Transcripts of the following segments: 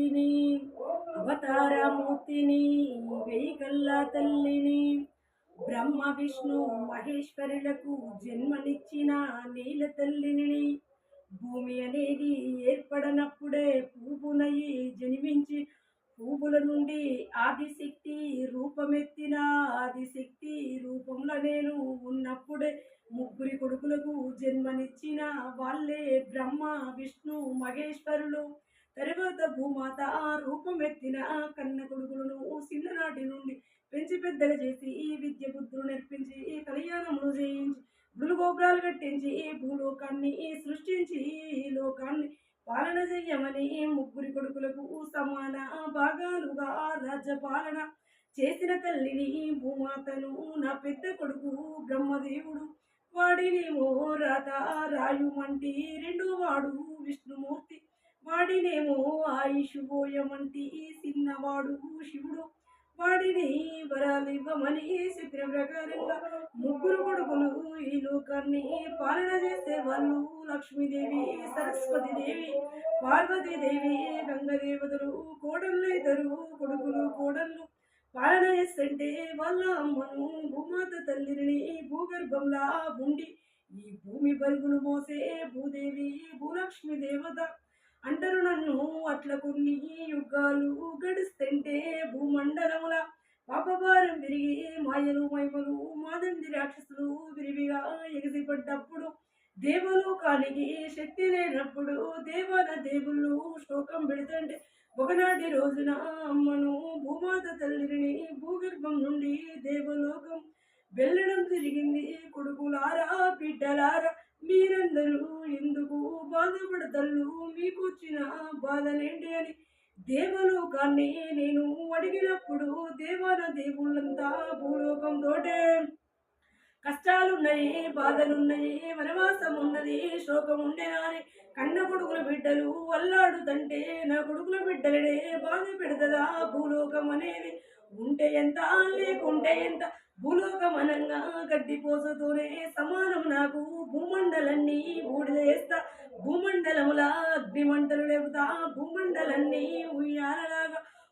తల్లిని అవతారమూర్తిని వెయ్యి తల్లిని బ్రహ్మ విష్ణు మహేశ్వరులకు జన్మనిచ్చిన నీల తల్లిని. భూమి అనేది ఏర్పడనప్పుడే పువ్వునయి జన్మించి పువ్వుల నుండి ఆదిశక్తి రూపమెత్తిన ఆదిశక్తి రూపంలో నేను ఉన్నప్పుడే ముగ్గురి కొడుకులకు జన్మనిచ్చిన వాళ్ళే బ్రహ్మ విష్ణు మహేశ్వరులు. తర్వాత భూమాత ఆ రూపం ఎత్తిన ఆ కన్న కొడుకులను చిన్ననాటి నుండి పెంచి పెద్దలు చేసి ఈ విద్య బుద్ధులు నేర్పించి ఈ కళ్యాణములు చేయించి గులు గోపురాలు కట్టించి ఈ భూలోకాన్ని ఈ సృష్టించి ఈ లోకాన్ని పాలన చెయ్యమని ముగ్గురి కొడుకులకు సమాన భాగాలుగా రాజ్య పాలన చేసిన తల్లిని ఈ భూమాతను నా పెద్ద కొడుకు బ్రహ్మదేవుడు. వాడినేమో రాత రాయుమంటి రెండో వాడు విష్ణుమూర్తి. వాడినేమో ఆయుష్ పోయమంటి చిన్నవాడు శివుడు వాడిని వరాలు ఇవ్వమని చెప్పిన ప్రకారంగా ముగ్గురు కొడుకులు ఈ లోకాన్ని పాలన చేసే వాళ్ళు లక్ష్మీదేవి సరస్వతి దేవి పార్వతీదేవి గంగదేవతలు కోడళ్ళు ఇద్దరు కొడుకులు కోడళ్ళు. పాలన చేస్తుంటే వాళ్ళ అమ్మను భూమాత తల్లిని భూగర్భంలా ఉండి ఈ భూమి బరుగులు మోసే భూదేవి భూలక్ష్మి దేవత అంటారు నన్ను అట్ల కొన్ని యుగాలు గడుస్తుంటే భూమండలముల పాపభారం విరిగి మాయలు మైమలు మాదండి రాక్షసులు విరివిగా ఎగిసిపడ్డప్పుడు దేవలోకానికి శక్తి లేనప్పుడు దేవాల దేవుళ్ళు శోకం పెడుతుంటే ఒకనాటి రోజున అమ్మను భూమాత తల్లిని భూగర్భం నుండి దేవలోకం వెళ్ళడం జరిగింది. కొడుకులారా బిడ్డలారా దేవలోకాన్ని నేను అడిగినప్పుడు దేవాన దేవుళ్ళంతా భూలోకంతోటే కష్టాలున్నాయి బాధలున్నాయి వనవాసం ఉన్నది శోకం ఉండేనాని కన్న కొడుకుల బిడ్డలు అల్లాడుతంటే నా కొడుకుల బిడ్డలనే బాధ పెడతదా భూలోకం అనేది. ఉంటే ఎంత లేకుంటే ఎంత భూలోకం అనంగా గడ్డి పోసతోనే సమానం నాకు. భూమండలన్నీ ఊడిదేస్తా భూమండలముల అగ్నిమంటలు లేవుతా భూమండలన్నీ ఉయ్యాల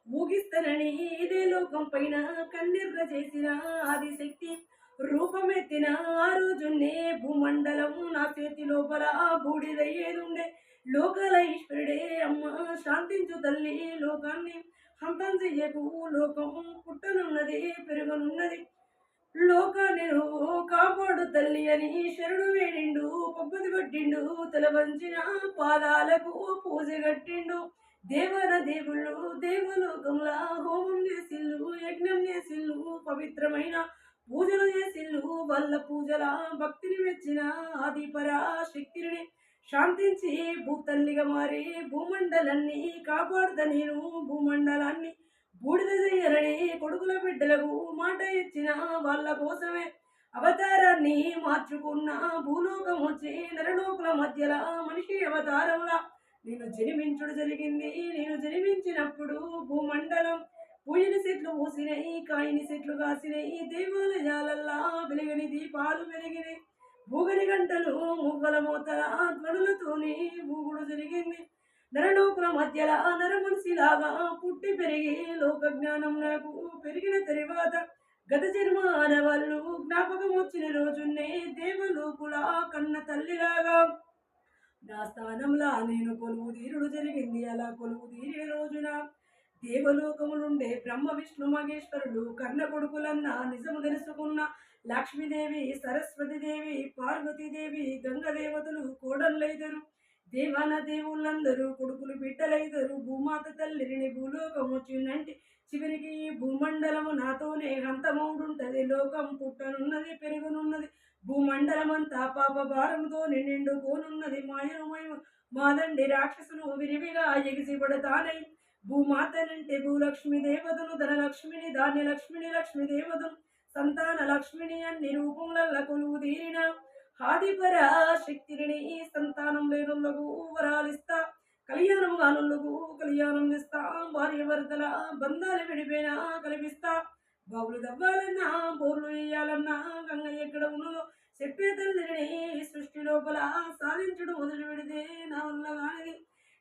ఊగిస్తానని ఇదే లోకం పైన కన్నెర్ర చేసిన ఆదిశక్తి. రూపమెత్తిన ఆ రోజున్నే భూమండలం నా చేతి లోపల బూడిదయ్యేదుండే లోకాల ఈశ్వరుడే అమ్మ శాంతించు తల్లి లోకాన్ని. హంతం చెయ్యకు లోకం పుట్టనున్నది పెరుగనున్నది. లోకాన్ని కాపాడు తల్లి అని శరుడు వేడిండు పబ్బది పట్టిండు తలవంచిన పాదాలకు పూజ కట్టిండు. దేవన దేవుళ్ళు దేవలోకంలా హోమం చేసిల్లు యజ్ఞం చేసిల్లు పవిత్రమైన పూజలు చేసిల్లు వల్ల పూజల భక్తిని మెచ్చిన ఆదిపరా శక్తిని శాంతించి భూతల్లిగా మారి భూమండలాన్ని కాపాడుత నేను భూమండలాన్ని బూడిద చెయ్యరని కొడుకుల బిడ్డలకు మాట ఇచ్చిన వాళ్ళ కోసమే అవతారాన్ని మార్చుకున్న భూలోకం వచ్చి నరలోకుల మధ్యలో మనిషి అవతారంలా నేను జన్మించుడు జరిగింది నేను జన్మించినప్పుడు భూమండలం పూయని చెట్లు పూసినాయి కాయని చెట్లు కాసినాయి దేవాలయాలల్లా వెలిగని దీపాలు వెలిగినాయి. భూగని గంటలు ముగ్గల మోతల ధ్వనులతోని భూగుడు జరిగింది. నరలోకుల మధ్యల నరమనిషిలాగా పుట్టి పెరిగి లోక జ్ఞానం నాకు పెరిగిన తర్వాత గత జన్మ ఆడవాళ్ళు జ్ఞాపకం వచ్చిన రోజున్నే దేవలోకుల కన్న తల్లిలాగా నా స్థానంలా నేను కొలువు తీరుడు జరిగింది. అలా కొలువు తీరిన రోజున దేవలోకములుండే బ్రహ్మ విష్ణు మహేశ్వరుడు కన్న కొడుకులన్న నిజము తెలుసుకున్న లక్ష్మీదేవి సరస్వతిదేవి పార్వతీదేవి గంగదేవతలు కోడళ్ళైదరు. దేవాన దేవుళ్ళందరూ కొడుకులు బిడ్డలైదరు. భూమాత తల్లిని భూలోకం చిన్నంటి చివరికి ఈ భూమండలము నాతోనే హంతమౌడుంటది. లోకం పుట్టనున్నది పెరుగునున్నది. భూమండలమంతా పాప భారంతో నిండుకో మాదండి రాక్షసులు విరివిగా ఎగిసిపడతానై. భూమాతనంటే భూలక్ష్మి దేవతను ధనలక్ష్మిని ధాన్యలక్ష్మిని లక్ష్మి దేవతను సంతాన లక్ష్మిని అన్ని రూపముల కొలువు తీరిన హాదిపర శక్తిని సంతానం లేనులకు వరాలిస్తా. కళ్యాణం గానులకు కళ్యాణం ఇస్తా భార్య భర్తల బంధాలు విడిపోయినా కల్పిస్తా. బాబులు దవ్వాలన్నా బోర్లు వేయాలన్నా గంగ ఎక్కడ ఉన్నదో చెప్పే తల్లిని సృష్టి లోపల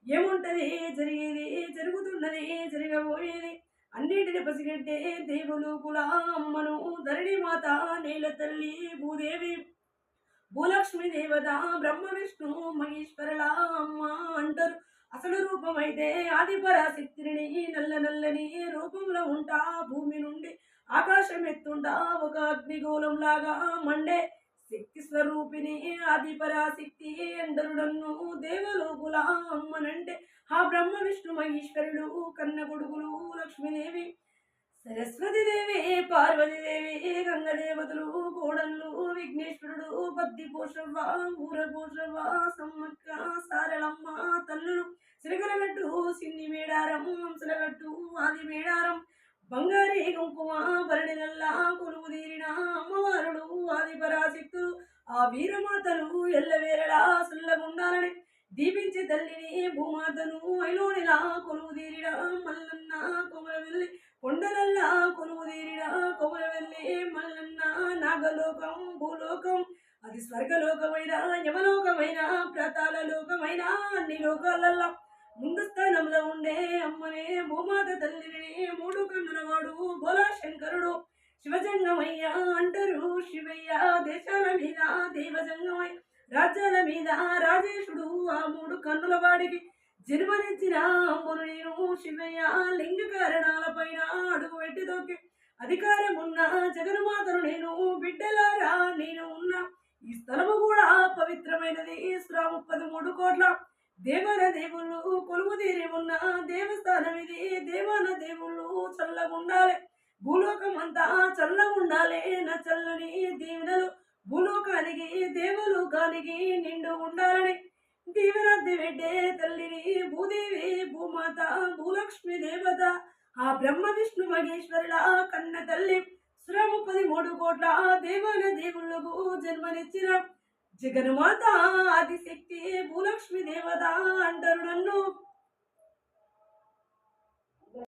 ఏముంటది? జరిగేది జరుగుతున్నది జరగబోయేది అన్నిటిని పసిగట్టే దేవులు కుల అమ్మను ధరణి మాత నీల తల్లి భూదేవి భూలక్ష్మి దేవత బ్రహ్మ విష్ణు మహేశ్వరుల అమ్మ అంటారు. అసలు రూపమైతే ఆదిపరాశక్తిని నల్ల నల్లని రూపంలో ఉంటా. భూమి నుండి ఆకాశం ఎత్తుంటా ఒక అగ్నిగోళం లాగా మండే శక్తి స్వరూపిణి ఆదిపరాశక్తి ఎందరుడన్ను దేవలోకుల అమ్మనంటే ఆ బ్రహ్మ విష్ణు మహేశ్వరుడు కన్న కొడుకులు లక్ష్మీదేవి సరస్వతిదేవి పార్వతీదేవి గంగదేవతలు కోడళ్ళు విఘ్నేశ్వరుడు పద్ది పోషవ్వ ఊర పోషవ్వ సమ్మక్క సారళమ్మ తల్లులు సిరగలగట్టు సిన్ని మేడారం వంశలగట్టు ఆది మేడ బంగారి కుంకుమ భరణిలల్లా కొలువు తీరిన అమ్మవారుడు ఆది పరాశక్తులు ఆ వీరమాతలు ఎల్లవేరడా సుల్లగుండాలని దీపించే తల్లిని భూమాతను ఐలోనిలా కొలువు తీరిన మల్లన్న కొమరవెల్లి కొండలల్లా కొలువు తీరిన కొమరవెల్లి మల్లన్న నాగలోకం భూలోకం. అది స్వర్గలోకమైన యమలోకమైన ప్రతాల లోకమైన అన్ని లోకాలల్లా ముందు స్థానంలో ఉండే అమ్మనే భూమాత తల్లిని మూడు కన్నులవాడు బోలా శంకరుడు. శివజంగమయ్య అంటారు శివయ్య దేశాల మీద దేవజంగమయ్య రాజ్యాల మీద రాజేశుడు ఆ మూడు కన్నుల వాడికి జన్మనిచ్చిన అమ్మును నేను. శివయ్య లింగ కారణాల పైన అడుగు పెట్టి దొక్కి అధికారం ఉన్న జగన్మాతను నేను. బిడ్డలారా నేను ఉన్న ఈ స్థలము కూడా పవిత్రమైనది. శ్రాము పదమూడు కోట్ల దేవర దేవుళ్ళు కొలువు తీరి ఉన్న దేవస్థానం ఇది దేవాన దేవుళ్ళు చల్లగుండాలి. భూలోకం అంతా చల్లగుండాలి. నా చల్లని దీవెనలు భూలోకానికి దేవలోకానికి నిండు ఉండాలని. దీవెనద్ది బిడ్డే తల్లిని భూదేవి భూమాత భూలక్ష్మి దేవత ఆ బ్రహ్మ విష్ణు మహేశ్వరుల కన్న తల్లి. శ్రమ పదిమూడు కోట్ల దేవాన దేవుళ్ళకు జన్మనిచ్చిన జగన్మాత ఆదిశక్తి భూలక్ష్మి దేవత అంటారు నన్ను.